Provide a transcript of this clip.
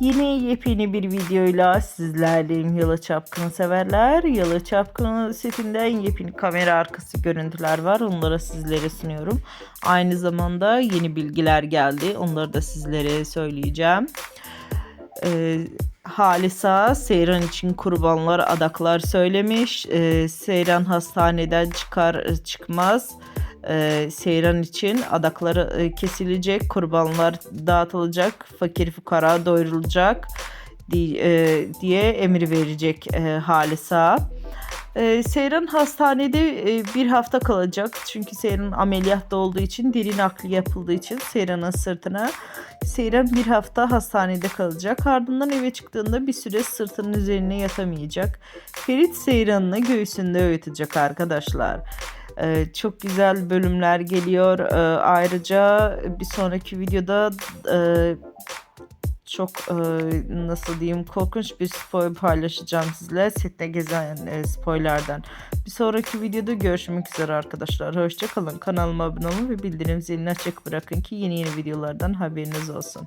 Yine yepyeni bir videoyla sizlerleyim Yalı Çapkını severler. Yalı Çapkını setinden yepyeni kamera arkası görüntüler var. Onları sizlere sunuyorum. Aynı zamanda yeni bilgiler geldi. Onları da sizlere söyleyeceğim. Ee, Halisa Seyran için kurbanlar adaklar söylemiş. Ee, Seyran hastaneden çıkar çıkmaz e, Seyran için adakları e, kesilecek, kurbanlar dağıtılacak, fakir fukara doyurulacak di- e, diye emir verecek e, Halisa. E, Seyran hastanede e, bir hafta kalacak. Çünkü Seyran ameliyatta olduğu için, deri nakli yapıldığı için Seyran'ın sırtına. Seyran bir hafta hastanede kalacak. Ardından eve çıktığında bir süre sırtının üzerine yatamayacak. Ferit Seyran'ını göğsünde öğütecek arkadaşlar. Ee, çok güzel bölümler geliyor. Ee, ayrıca bir sonraki videoda e, çok e, nasıl diyeyim korkunç bir spoiler paylaşacağım sizle. Sette gezen e, spoilerden. Bir sonraki videoda görüşmek üzere arkadaşlar. Hoşçakalın. Kanalıma abone olun ve bildirim zilini açık bırakın ki yeni yeni videolardan haberiniz olsun.